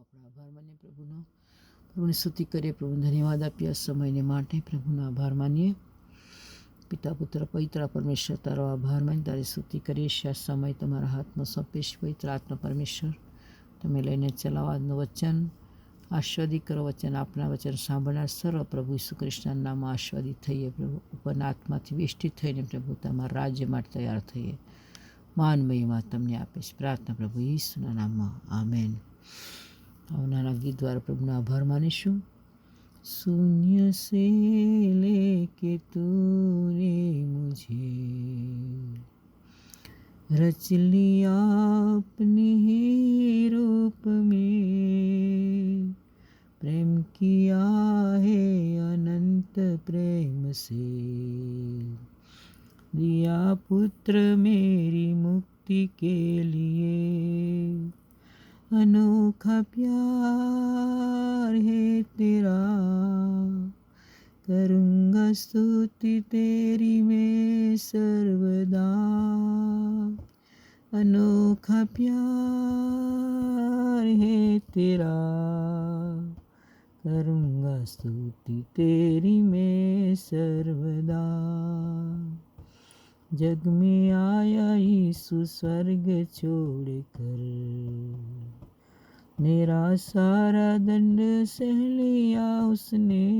આપણા આભાર માનીએ પ્રભુનો. પ્રભુની સ્તુતિ કરીએ, પ્રભુને ધન્યવાદ આપીએ. સમયને માટે પ્રભુનો આભાર માનીએ. પિતા, પુત્ર, પવિત્ર પરમેશ્વર, તારો આભાર માની, તારી સ્તુતિ કરીએ આ સમય તમારા હાથમાં સોંપીશ પવિત્ર આત્મા પરમેશ્વર. તમે લઈને ચલાવો આજનું વચન. આસ્વાદિત કરો વચન, આપના વચન સાંભળનાર સર્વ પ્રભુ ઈસુ કૃષ્ણના નામમાં આસ્વાદિત થઈએ. પ્રભુ, ઉપરના આત્માથી વેષ્ટિત થઈને પ્રભુ તમારા રાજ્ય માટે તૈયાર થઈએ. માન તમને આપીશ પ્રાર્થના પ્રભુ ઈસુના નામમાં. આમેન. આવનારા ગીત દ્વારા પ્રભુનો આભાર માનીશું शून्य से लेके तूने मुझे रच लिया अपने ही रूप में प्रेम किया है अनंत प्रेम से दिया पुत्र मेरी मुक्ति के लिए अनोखा प्यार है तेरा। करूँगा स्तुति तेरी मैं सर्वदा। अनोखा प्यार है तेरा। करूँगा स्तुति तेरी मैं सर्वदा। जग में आया यीशु स्वर्ग छोड़कर। मेरा सारा दंड सह लिया उसने।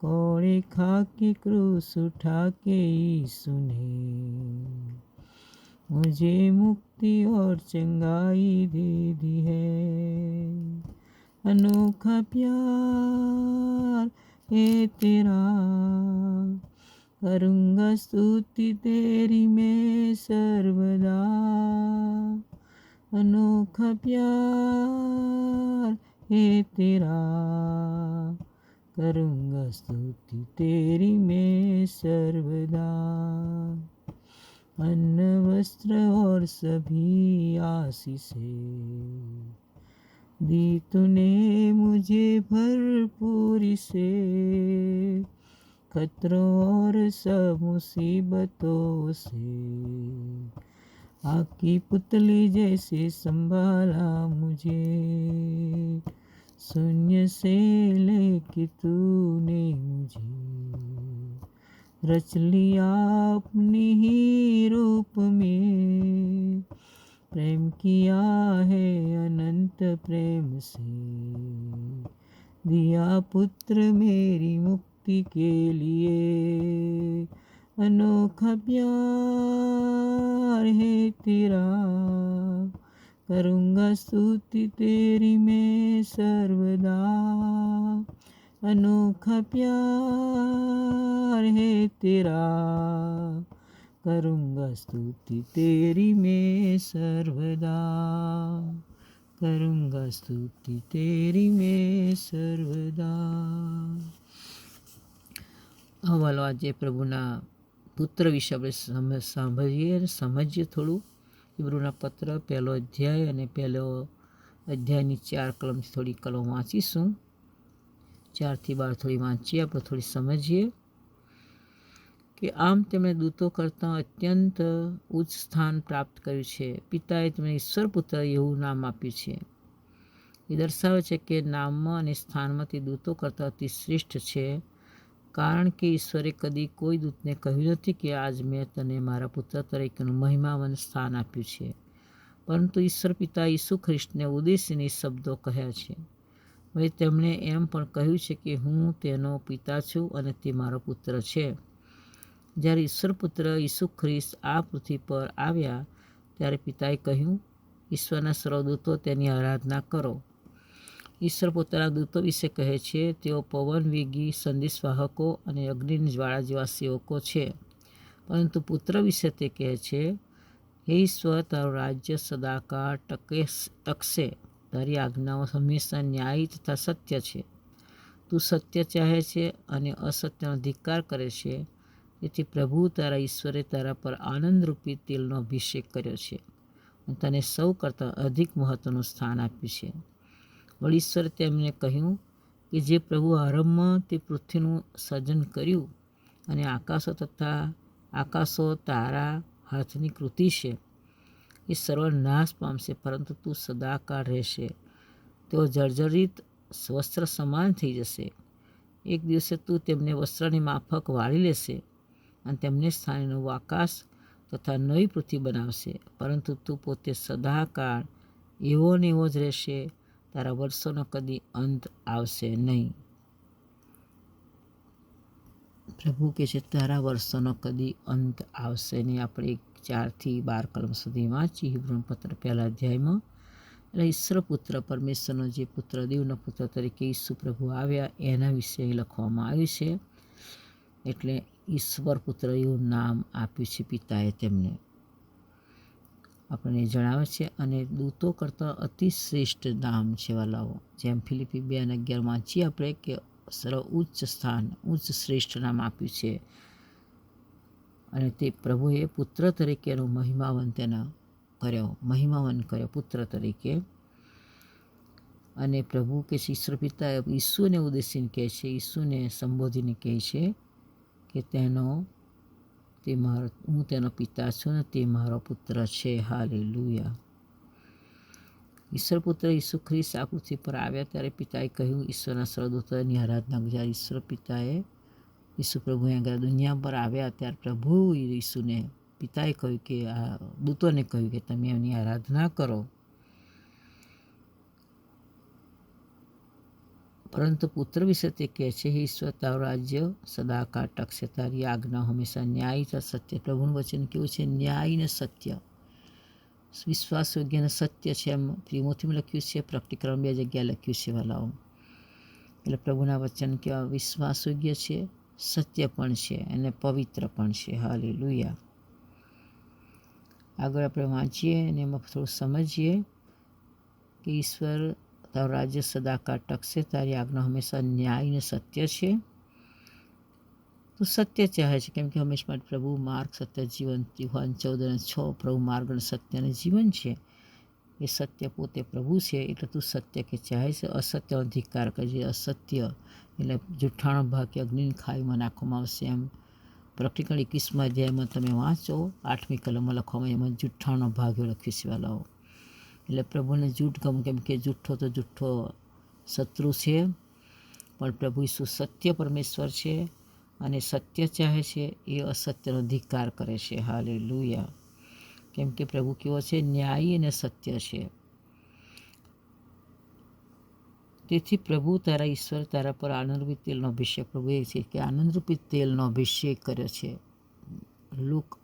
कोड़े खा के क्रूस उठा के यीशु ने। मुझे मुक्ति और चंगाई दे दी है। अनोखा प्यार है तेरा। करूँगा स्तुति तेरी मैं सर्वदा। अनोखा प्यार है तेरा। करूँगा स्तुति तेरी मैं सर्वदा। अन्न, वस्त्र और सभी आशीषें दी तूने मुझे भरपूरी से। खतरों और सब मुसीबतों से आकी पुतली जैसे संभाला मुझे। शून्य से लेके तूने मुझे। रच लिया अपने ही रूप में। प्रेम किया है अनंत प्रेम से। दिया पुत्र मेरी मुक्ति के लिए। अनोखा प्यार है तेरा करूँगा स्तुति तेरी मैं सर्वदा अनोखा प्यार है तेरा करूँगा स्तुति तेरी मैं सर्वदा करूँगा स्तुति तेरी मैं सर्वदा હવાલો આજે પ્રભુના પુત્ર વિશે આપણે સાંભળીએ અને સમજીએ થોડું. હિબ્રુના પત્ર, પહેલો અધ્યાય અને પહેલો અધ્યાયની ચાર કલમથી થોડી કલમ વાંચીશું. ચારથી બાર થોડી વાંચીએ, આપણે થોડી સમજીએ કે આમ તેમણે દૂતો કરતાં અત્યંત ઉચ્ચ સ્થાન પ્રાપ્ત કર્યું છે. પિતાએ તેમને ઈશ્વર પુત્ર એવું નામ આપ્યું છે. એ દર્શાવે છે કે નામમાં અને સ્થાનમાં તે દૂતો કરતાં અતિ શ્રેષ્ઠ છે. કારણ કે ઈશ્વરે કદી કોઈ દૂતને કહ્યું નથી કે આજ મેં તને મારા પુત્ર તરીકેનું મહિમાવન સ્થાન આપ્યું છે. પરંતુ ઈશ્વર પિતા ઈસુ ખ્રિસ્તને ઉદ્દેશીને શબ્દો કહ્યા છે. હવે તેમણે એમ પણ કહ્યું છે કે હું તેનો પિતા છું અને તે મારો પુત્ર છે. જ્યારે ઈશ્વર પુત્ર ઈસુ ખ્રિસ્ત આ પૃથ્વી પર આવ્યા, ત્યારે પિતાએ કહ્યું, ઈશ્વરના સર્વદૂતો તેની આરાધના કરો. ઈશ્વર પોતાના દૂતો વિશે કહે છે, તેઓ પવન, વિગી સંદેશવાહકો અને અગ્નિની જ્વાળા જેવા સેવકો છે. પરંતુ પુત્ર વિશે તે કહે છે, હે ઈશ્વર, તારું રાજ્ય સદાકાળ ટકે ટકશે. તારી આજ્ઞાઓ હંમેશા ન્યાયી તથા સત્ય છે. તું સત્ય ચાહે છે અને અસત્યનો ધિક્કાર કરે છે. તેથી પ્રભુ તારા ઈશ્વરે તારા પર આનંદરૂપી તેલનો અભિષેક કર્યો છે. અને તને સૌ કરતાં અધિક મહત્ત્વનું સ્થાન આપ્યું છે. વળી ઈશ્વરે તેમને કહ્યું કે જે પ્રભુ આરંભમાં તે પૃથ્વીનું સર્જન કર્યું અને આકાશો તથા આકાશો તારા હાથની કૃતિ છે. એ સર્વ નાશ પામશે, પરંતુ તું સદાકાળ રહેશે. તેઓ જર્જરિત વસ્ત્ર સમાન થઈ જશે. એક દિવસે તું તેમને વસ્ત્રની માફક વાળી લેશે અને તેમને સ્થાને નવું આકાશ તથા નવી પૃથ્વી બનાવશે, પરંતુ તું પોતે સદાકાળ એવો ને એવો જ રહેશે તારા વર્ષોનો કદી અંત આવશે નહીં. પ્રભુ કે છે, તારા વર્ષોનો કદી અંત આવશે નહીં. આપણે ચારથી બાર કલમ સુધી વાંચી હિબ્રણ પત્ર પહેલા અધ્યાયમાં. એટલે ઈશ્વર પુત્ર, પરમેશ્વરનો જે પુત્ર, દેવના પુત્ર તરીકે ઈસુ પ્રભુ આવ્યા, એના વિશે લખવામાં આવ્યું છે. એટલે ઈશ્વર પુત્ર એવું નામ આપ્યું છે પિતાએ તેમને. આપણને જણાવે છે અને દૂતો કરતાં અતિ શ્રેષ્ઠ નામ છે વાલાઓ જેમ ફિલિપી બે અને અગિયાર વાંચીએ આપણે કે સર્વ ઉચ્ચ સ્થાન, ઉચ્ચ શ્રેષ્ઠ નામ આપ્યું છે. અને તે પ્રભુએ પુત્ર તરીકેનો મહિમાવન તેના કર્યો, મહિમાવન કર્યો પુત્ર તરીકે. અને પ્રભુ કે ઈશ્વર પિતા ઈસુને ઉદ્દેશીને કહે છે, ઈસુને સંબોધીને કહે છે કે તેનો તે મારો હું તેનો પિતા છું ને તે મારો પુત્ર છે હાલે લુયા ઈશ્વરપુત્ર ઈસુ ખ્રિસ્ત આ પૃથ્વી પર આવ્યા ત્યારે પિતાએ કહ્યું ઈશ્વરના સર્વદૂતોની આરાધના જ્યારે ઈશ્વર પિતાએ ઈસુ પ્રભુ આગળ દુનિયા પર આવ્યા ત્યારે પ્રભુ ઈસુને પિતાએ કહ્યું કે આ દૂતોને કહ્યું કે તમે એમની આરાધના કરો પરંતુ પુત્ર વિશે તે કહે છે, હે ઈશ્વર, તારું રાજ્ય સદાકાળ ટકશે. તારી આજ્ઞા હંમેશા ન્યાય તથા સત્ય. પ્રભુનું વચન કેવું છે? ન્યાય ને સત્ય. વિશ્વાસ યોગ્ય અને સત્ય છે એમ ત્રિમોથીમાં લખ્યું છે, પ્રકટીકરણ બે જગ્યાએ લખ્યું છે વાલાઓ એટલે પ્રભુના વચન કેવા વિશ્વાસ યોગ્ય છે, સત્ય પણ છે અને પવિત્ર પણ છે. હાલી લુયા આગળ આપણે વાંચીએ અને એમાં થોડું સમજીએ કે ઈશ્વર તારું રાજ્ય સદાકાળ ટકશે, તારી આજ્ઞા હંમેશા ન્યાય ને સત્ય છે. તો સત્ય ચાહે છે, કેમ કે હંમેશા માટે પ્રભુ માર્ગ સત્ય, જીવન યુહાન ચૌદ અને છ પ્રભુ માર્ગ અને સત્ય અને જીવન છે. એ સત્ય પોતે પ્રભુ છે, એટલે તું સત્ય કે ચાહે છે, અસત્ય અધિકાર કરજે અસત્ય, એટલે જુઠ્ઠાણો ભાગ અગ્નિની ખાઈમાં નાખવામાં આવશે એમ. પ્રેક્ટિકલ એકવીસમાં અધ્યાયમાં તમે વાંચો, આઠમી કલમમાં લખવામાં એમાં જુઠ્ઠાણો ભાગ લખ્યું છે, વાલાઓ. એટલે પ્રભુને જૂઠ ગમ કેમ કે જૂઠો તો જૂઠો શત્રુ છે, પણ પ્રભુ ઈસુ સત્ય પરમેશ્વર છે અને સત્ય ચાહે છે એ અસત્યનો ધિક્કાર કરે છે. હાલે લુયા કેમ કે પ્રભુ કેવો છે? ન્યાયી અને સત્ય છે. તેથી પ્રભુ તારા ઈશ્વર તારા પર આનંદરૂપી તેલનો અભિષેક. પ્રભુ એ છે કે આનંદરૂપી તેલનો અભિષેક કર્યો છે. લુક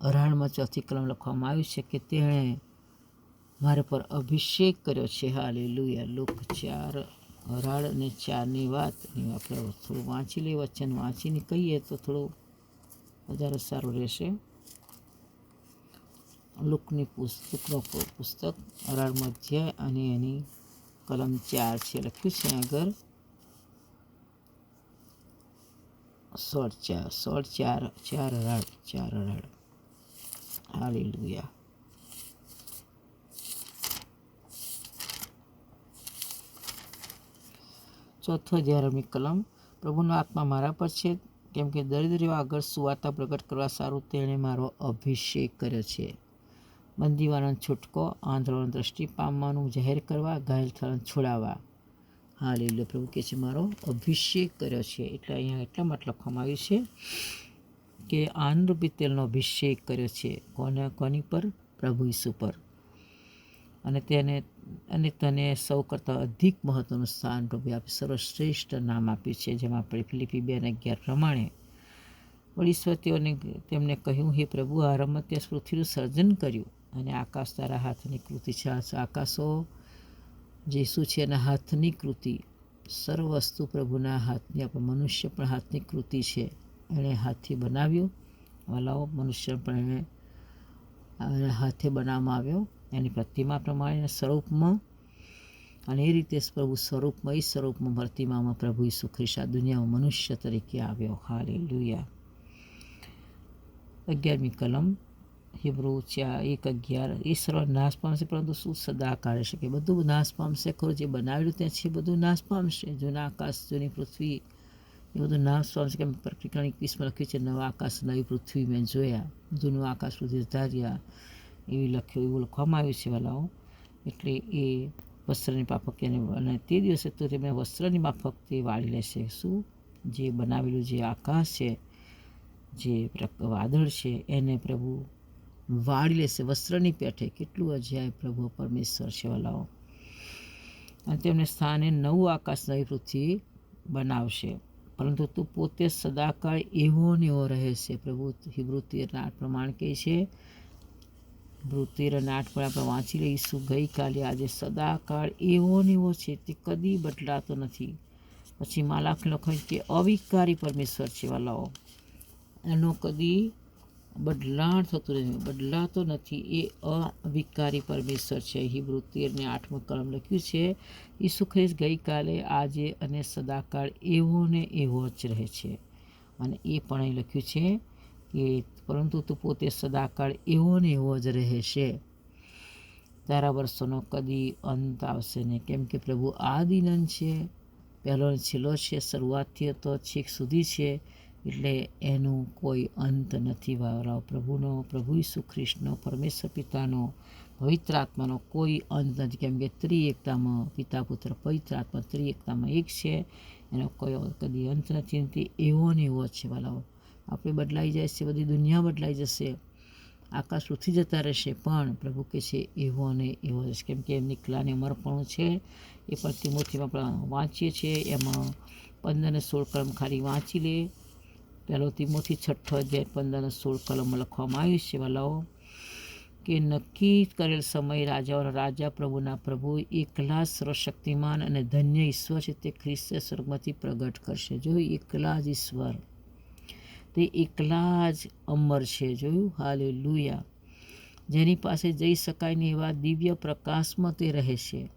અરાણમાં ચોથી કલમ લખવામાં આવ્યું છે કે તેણે મારા પર અભિષેક કર્યો છે. હાલે લુયા લુક ચાર, હરાળ અને ચારની વાત. આપણે થોડું વાંચી લઈએ, વચન વાંચીને કહીએ તો થોડું વધારે સારું રહેશે. લુકની પુસ્તકનો પુસ્તક, હરાળ મધ્ય અને એની કલમ ચાર છે. લખ્યું છે આગળ. સોળ ચાર સોળ ચાર ચાર હરાળ ચાર હરાળ. હાલી લુયા ચોથો ધ્યારમની કલમ, પ્રભુનો આત્મા મારા પર છે. કેમ કે દરિદ્રીઓ આગળ સુવાર્તા પ્રગટ કરવા સારું, તેણે મારો અભિષેક કર્યો છે. બંદીવાનો છૂટકો આંધળોને દ્રષ્ટિ પામવાનું જાહેર કરવા ઘાયલ થવાનું છોડાવવા. હા લીલો પ્રભુ કે છે, મારો અભિષેક કર્યો છે. એટલે અહીંયા એટલા માટે લખવામાં આવ્યું છે કે આનંદરૂપી તેલનો અભિષેક કર્યો છે. કોને, કોની પર? પ્રભુ ઈસુ પર. અને તેને અને તને સૌ કરતાં અધિક મહત્વનું સ્થાન રૂપે આપી સર્વશ્રેષ્ઠ નામ આપ્યું છે. જેમાં ફિલિપી બે અને અગિયાર પ્રમાણે વળીશ્વતીઓને તેમને કહ્યું, હે પ્રભુ, આ ત્યાં પૃથ્વીનું સર્જન કર્યું અને આકાશ તારા હાથની કૃતિ છે. આકાશો જે શું છે? એના હાથની કૃતિ. સર્વ વસ્તુ પ્રભુના હાથની, આપણે મનુષ્ય પણ હાથની કૃતિ છે. એણે હાથથી બનાવ્યું. વલાઓ, મનુષ્ય પણ એણે હાથે બનાવવામાં આવ્યો. એની પ્રતિમા પ્રમાણેના સ્વરૂપમાં અને એ રીતે પ્રભુ સ્વરૂપમાં, એ સ્વરૂપમાં ભરતીમાં પ્રભુ ઈસુ ખ્રિસ્ત દુનિયામાં મનુષ્ય તરીકે આવ્યો. હાલે લુયા અગિયારમી કલમ, હિબ્રુ ચા એક અગિયાર. એ સર્વ નાશ પામશે પરંતુ શું સદા કાઢી શકે બધું નાશ પામશે ખરું, જે બનાવેલું ત્યાં છે બધું નાશ પામશે જૂના આકાશ, જૂની પૃથ્વી, એ બધું નાશ પામશે કેમ? પ્રકટીકરણ એકવીસમાં લખ્યું છે, નવા આકાશ, નવી પૃથ્વી મેં જોયા. જૂનું આકાશ પૃથ્વી ધાર્યા. એવી લખ્યું એવું લખવામાં આવ્યું છે વાલાઓ. એટલે એ વસ્ત્રની એને, અને તે દિવસે તો તેમણે વસ્ત્રની માફક તે વાળી લેશે. શું? જે બનાવેલું જે આકાશ છે, જે વાદળ છે, એને પ્રભુ વાળી લેશે. વસ્ત્રની પેઠે કેટલું અજ્યાય પ્રભુ પરમેશ્વર છે વાલાઓ. અને તેમને સ્થાને નવું આકાશ નવી પૃથ્વી બનાવશે. પરંતુ તું પોતે સદાકાળ એવો ને એવો રહે છે પ્રભુ હિબ્રુ તેરના પ્રમાણ કહે છે હિબ્રુ તેર અને આઠ આપણે વાંચી લઈશું. ગઈકાલે આજે સદાકાળ એવો ને એવો છે તે કદી બદલાતો નથી. પછી માલાખ લખાય કે અવિકારી પરમેશ્વર છે વાલાઓ એનો કદી બદલાણ થતું નથી. બદલાતો નથી. એ અવિકારી પરમેશ્વર છે. હિબ્રુ તેરને આઠમું કલમ લખ્યું છે, ઈસુ ખ્રિસ્ત ગઈકાલે, આજે અને સદાકાળ એવો ને એવો જ રહે છે. અને એ પણ અહીં લખ્યું છે કે પરંતુ તું પોતે સદાકાળ એવો ને એવો જ રહેશે. તારા વર્ષોનો કદી અંત આવશે નહીં. કેમ કે પ્રભુ આ દિનન છે, પહેલો છેલ્લો છે શરૂઆતથી તો છેક સુધી છે, એટલે એનું કોઈ અંત નથી. વાવરાવ પ્રભુનો, પ્રભુ ઈસુ ખ્રિસ્તનો, પરમેશ્વર પિતાનો, પવિત્ર આત્માનો કોઈ અંત નથી. કેમ કે ત્રિએકતામાં પિતા, પુત્ર, પવિત્ર આત્મા ત્રિએકતામાં એક છે, એનો કોઈ કદી અંત નથી. એવો ને એવો છે, વાલાઓ. આપણે બદલાઈ જાય છે બધી દુનિયા બદલાઈ જશે આકાશ ઉઠી જતા રહેશે. પણ પ્રભુ કે છે એવો ને એવો જ. કેમ કે એમની કલાને અમરપણું છે. એ પણ તિમોથીમાં આપણે વાંચીએ છીએ. એમાં પંદર ને સોળ કલમ ખાલી વાંચી લે. પહેલો તિમોથી છઠ્ઠો અધ્યાય પંદર અને સોળ કલમમાં લખવામાં આવ્યું છે, વાલાઓ, કે નક્કી કરેલ સમય રાજાઓના રાજા પ્રભુના પ્રભુ એકલા સર્વશક્તિમાન અને ધન્ય ઈશ્વર છે. તે ખ્રિસ્ત સ્વર્ગમાંથી પ્રગટ કરશે. જો એકલા જ ઈશ્વર તે એકલા જ અમર છે, જોયું? હાલે લુયા જેની પાસે જઈ શકાય ને એવા દિવ્ય પ્રકાશમાં તે રહે છે.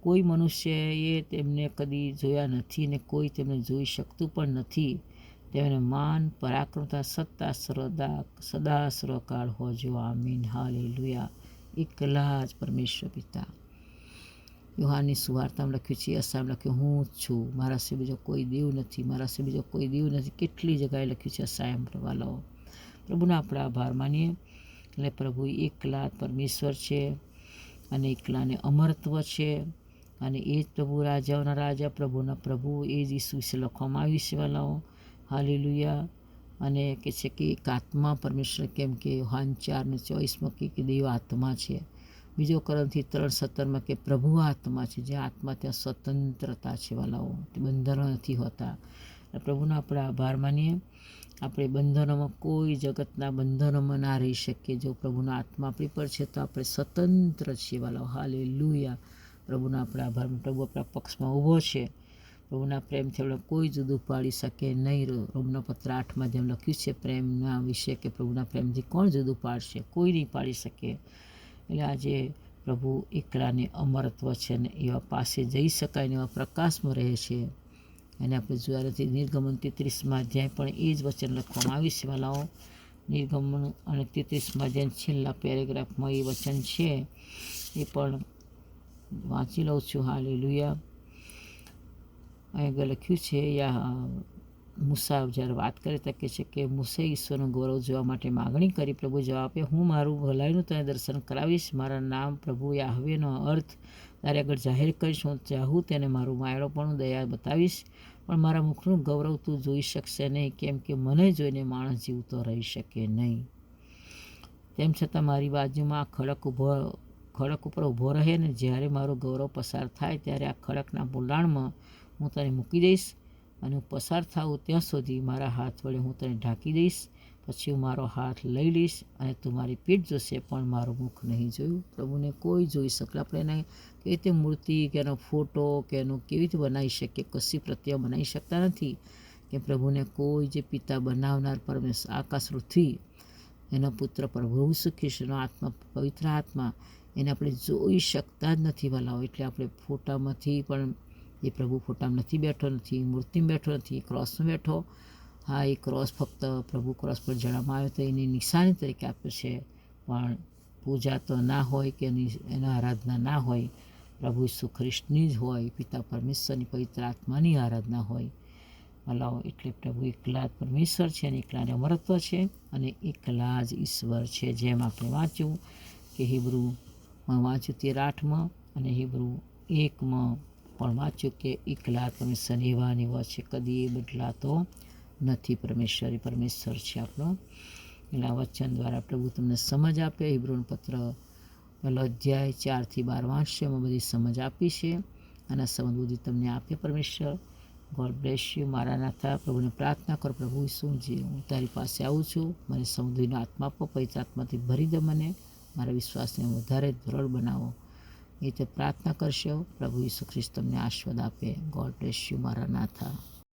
કોઈ મનુષ્યએ તેમને કદી જોયા નથી ને કોઈ તેમને જોઈ શકતું પણ નથી. તેમને માન, પરાક્રમતા, સત્તા, શ્રદ્ધા સદા સર્વકાળ હોજો. આમીન. હાલે લુયા એકલા જ પરમેશ્વર પિતા. યુહાની સુવાર્તામાં લખ્યું છે અસામ લખ્યું, હું જ છું. મારા સિવાય બીજો કોઈ દેવ નથી. મારા સિવાય બીજો કોઈ દેવ નથી. કેટલી જગાએ લખ્યું છે અસાયમ વાલાઓ પ્રભુના આપણે આભાર માનીએ. એટલે પ્રભુ એકલા પરમેશ્વર છે અને એકલાને અમરત્વ છે. અને એ જ પ્રભુ રાજાઓના રાજા, પ્રભુના પ્રભુ. એ જ ઈસુ વિશે લખવામાં આવ્યું છે વાલાઓ હાલેલુયા. અને કે છે કે એક આત્મા પરમેશ્વર, કેમ કે હાન ચારને ચોવીસમાં કે દેવ આત્મા છે. બીજો કરમથી ત્રણ સત્તરમાં કે પ્રભુ આત્મા છે, જે આત્મા ત્યાં સ્વતંત્રતા છે વાલાઓ. તે બંધનો નથી હોતા. પ્રભુના આપણે આભાર માનીએ. આપણે બંધનોમાં કોઈ જગતના બંધનોમાં ના રહી શકીએ. જો પ્રભુના આત્મા આપણી પર છે, તો આપણે સ્વતંત્ર છીએ વાલાઓ. હાલે લુયા પ્રભુના આપણા આભાર પ્રભુ આપણા પક્ષમાં ઊભો છે. પ્રભુના પ્રેમથી આપણે કોઈ જુદું પાડી શકે નહીં. રોમનો પત્ર આઠમાં જેમ લખ્યું છે, પ્રેમના વિશે કે પ્રભુના પ્રેમથી કોણ જુદું પાડશે? કોઈ નહીં પાડી શકે. એટલે આજે પ્રભુ એકલાને અમરત્વ છે ને એવા પાસે જઈ શકાય ને એવા પ્રકાશમાં રહે છે. અને આપણે જોયા નથી નિર્ગમન તેત્રીસમાં અધ્યાય પણ એ જ વચન લખવામાં આવ્યું છે વાલાઓ. નિર્ગમન અને તેત્રીસમાં અધ્યાય છેલ્લા પેરેગ્રાફમાં એ વચન છે. એ પણ વાંચી લઉં છું. હાલે લુયા અહીં લખ્યું છે, યા મુસા જ્યારે વાત કરે તો કહે છે કે મુસે ઈશ્વરનું ગૌરવ જોવા માટે માગણી કરી. પ્રભુ જવાબ આપે હું મારું ભલાઈનું તને દર્શન કરાવીશ. મારા નામ પ્રભુ યાહવેનો અર્થ તારે આગળ જાહેર કરીશ. હું ચાહું તેને મારું માયળોપણું, દયા બતાવીશ. પણ મારા મુખનું ગૌરવ તું જોઈ શકશે નહીં, કેમ કે મને જોઈને માણસ જીવતો રહી શકે નહીં. તેમ છતાં મારી બાજુમાં આ ખડક ઊભો ખડક ઉપર ઊભો રહે ને જ્યારે મારું ગૌરવ પસાર થાય ત્યારે આ ખડકના બોલાણમાં હું તને મૂકી દઈશ. અને પસાર થાઉં ત્યાં સુધી મારા હાથ વડે હું તને ઢાંકી દઈશ, પછી હું મારો હાથ લઈ લઈશ અને તું મારી પીઠ જોશે, પણ મારું મુખ નહીં જોયું. પ્રભુને કોઈ જોઈ શકે આપણે એને કેવી રીતે મૂર્તિ કે એનો ફોટો કે એનું કેવી રીતે બનાવી શકીએ, કશી પ્રત્યે બનાવી શકતા નથી કે પ્રભુને કોઈ જે પિતા બનાવનાર પરમેશ, આકાશ પૃથ્વી, એનો પુત્ર પ્રભુ સુખીશનો આત્મા, પવિત્ર આત્મા, એને આપણે જોઈ શકતા જ નથી વાલાઓ. એટલે આપણે ફોટામાંથી પણ એ પ્રભુ ફોટામાં નથી બેઠો, નથી મૂર્તિમાં બેઠો, નથી ક્રોસમાં બેઠો. હા, એ ક્રોસ ફક્ત પ્રભુ ક્રોસ પર જણાવવામાં આવ્યો તો એની નિશાની તરીકે આપ્યો છે. પણ પૂજા તો ના હોય કે એની આરાધના ના હોય, પ્રભુ ઈસુ ખ્રિસ્તની જ હોય, પિતા પરમેશ્વરની પવિત્ર આત્માની આરાધના હોય. અલાવો, એટલે પ્રભુ એકલા જ પરમેશ્વર છે અને એકલાને અમરત્વ છે અને એકલા જ ઈશ્વર છે. જેમ આપણે વાંચ્યું કે હિબ્રુમાં વાંચ્યું તેર આઠમાં અને હિબ્રુ એકમાં પણ વાંચ્યું કે એકલા પરમેશ્વર એવા એવા છે કદી એ બદલાતો નથી પરમેશ્વર એ પરમેશ્વર છે આપણો. એટલે આ વચન દ્વારા પ્રભુ તમને સમજ આપે, હિબ્રોન પત્ર પહેલો અધ્યાય ચારથી બાર વાંચશે, એમાં બધી સમજ આપી છે અને સમજ બધી તમને આપે પરમેશ્વર. ગોડ બ્લેસ યુ મારા નાથા પ્રભુને પ્રાર્થના કરો, પ્રભુ શું જે હું તારી પાસે આવું છું, મને સમુદ્રીનો આત્મા આપો, પવિત્ર આત્માથી ભરી દે મને. મારા વિશ્વાસને વધારે દ્રઢ બનાવો. એ રીતે પ્રાર્થના કરશો. પ્રભુ ઈસુ ખ્રિસ્ત તમને આશીર્વાદ આપે. ગોડ બ્લેસ યુ, મારા નાથા.